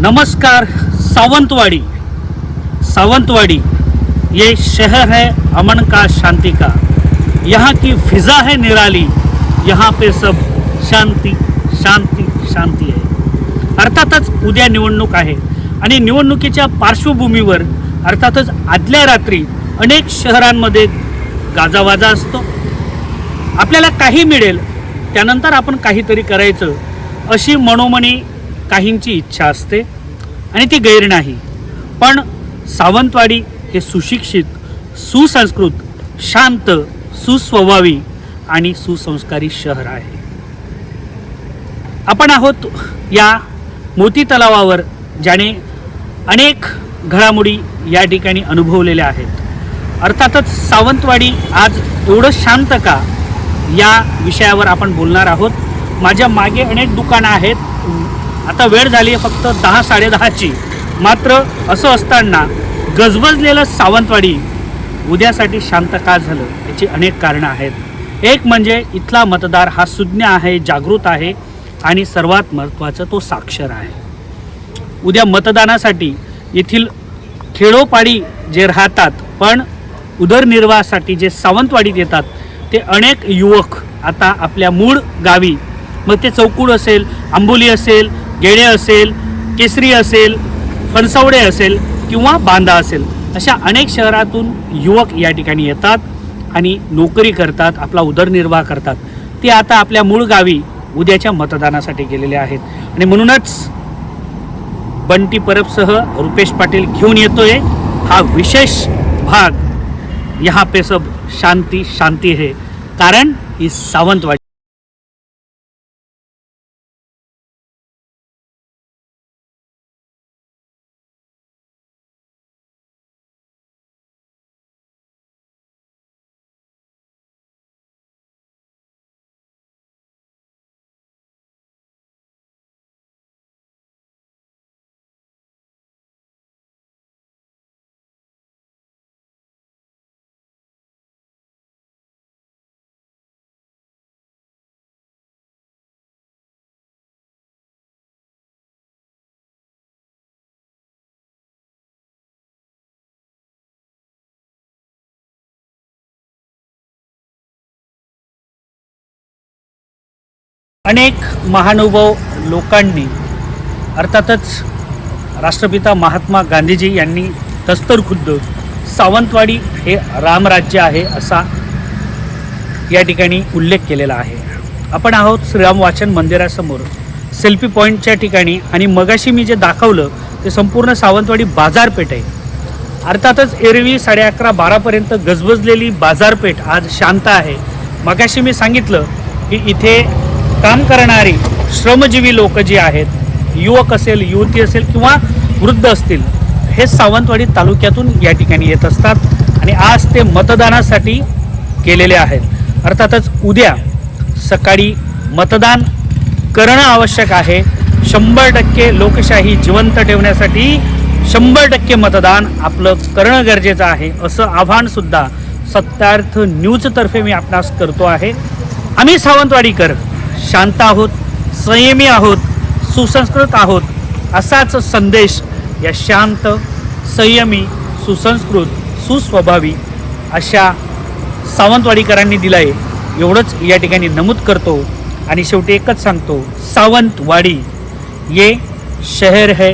नमस्कार सावंतवाड़ी. सावंतवाड़ी ये शहर है अमन का शांति का। यहाँ की फिजा है निराली। यहाँ पे सब शांती शांती शांती आहे अर्थातच उद्या निवडणूक आहे आणि निवडणुकीच्या पार्श्वभूमीवर अर्थातच आदल्या रात्री अनेक शहरांमध्ये गाजावाजा असतो. आपल्याला काही मिळेल त्यानंतर आपण काहीतरी करायचं अशी मनोमनी काहींची इच्छा असते आणि ती गैर नाही. पण सावंतवाडी हे सुशिक्षित सुसंस्कृत शांत सुस्वभावी आणि सुसंस्कारी शहर आहे. आपण आहोत या मोती तलावावर ज्याने अनेक घडामोडी या ठिकाणी अनुभवलेल्या आहेत. अर्थातच सावंतवाडी आज एवढं शांत का? या विषयावर आपण बोलणार आहोत. माझ्या मागे अनेक दुकानं आहेत. आता वेळ झाली आहे फक्त दहा साडेदहाची. मात्र असं असताना गजबजलेलं सावंतवाडी उद्यासाठी शांत का झालं? याची अनेक कारणं आहेत. एक म्हणजे इथला मतदार हा सुज्ञ आहे जागृत आहे आणि सर्वात महत्त्वाचं तो साक्षर आहे. उद्या मतदानासाठी येथील खेडोपाडी जे राहतात पण उदरनिर्वाहासाठी जे सावंतवाडीत येतात ते अनेक युवक आता आपल्या मूळ गावी मग ते चौकूड असेल आंबोली असेल गेणे असेल केसरी असेल फणसवडे असेल किंवा बांदा असेल अशा अनेक शहरातून युवक या ठिकाणी येतात आणि नोकरी करतात आपला उदरनिर्वाह करतात. ते आता आपल्या मूळ गावी उद्याच्या मतदानासाठी गेलेले आहेत. आणि म्हणूनच बंटी परबसह रुपेश पाटील घेऊन येतोय हा विशेष भाग. यहाँ पे सब शांती शांती है. कारण ही सावंतवाडी अनेक महानुभाव लोकांनी अर्थातच राष्ट्रपिता महात्मा गांधीजी यांनी तस्तर खुद्द सावंतवाडी हे रामराज्य आहे असा या ठिकाणी उल्लेख केलेला आहे. आपण आहोत श्रीराम वाचन मंदिरासमोर. सेल्फी पॉईंटच्या ठिकाणी आणि मगाशी मी जे दाखवलं ते संपूर्ण सावंतवाडी बाजारपेठ आहे. अर्थातच एरवी साडे अकरा बारापर्यंत गजबजलेली बाजारपेठ आज शांत आहे. मगाशी मी सांगितलं की इथे काम करणारी श्रमजीवी लोक जी आहेत युवक असेल युवती असेल किंवा वृद्ध असतील हे सावंतवाडी तालुक्यातून या ठिकाणी येत असतात आणि आज ते मतदानासाठी केलेले आहेत. अर्थातच उद्या सकाळी मतदान करणं आवश्यक आहे. शंभर टक्के लोकशाही जिवंत ठेवण्यासाठी शंभर टक्के मतदान आपलं करणं गरजेचं आहे असं आव्हानसुद्धा सत्यार्थ न्यूजतर्फे मी आपणास करतो आहे. आम्ही सावंतवाडीकर शांत आहोत संयमी आहोत सुसंस्कृत आहोत असाच संदेश या शांत संयमी सुसंस्कृत सुस्वभावी अशा सावंतवाडीकरांनी दिला आहे एवढंच या ठिकाणी नमूद करतो आणि शेवटी एकच सांगतो सावंतवाडी ये शहर है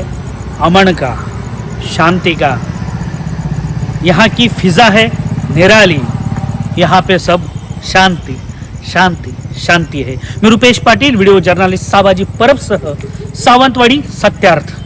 अमन का शांति का. यहाँ की फिजा है निराली यहाँ पे सब शांति शांति. शांती है मी रुपेश पाटील व्हिडिओ जर्नलिस्ट साबाजी परबसह सावंतवाडी सत्यार्थ.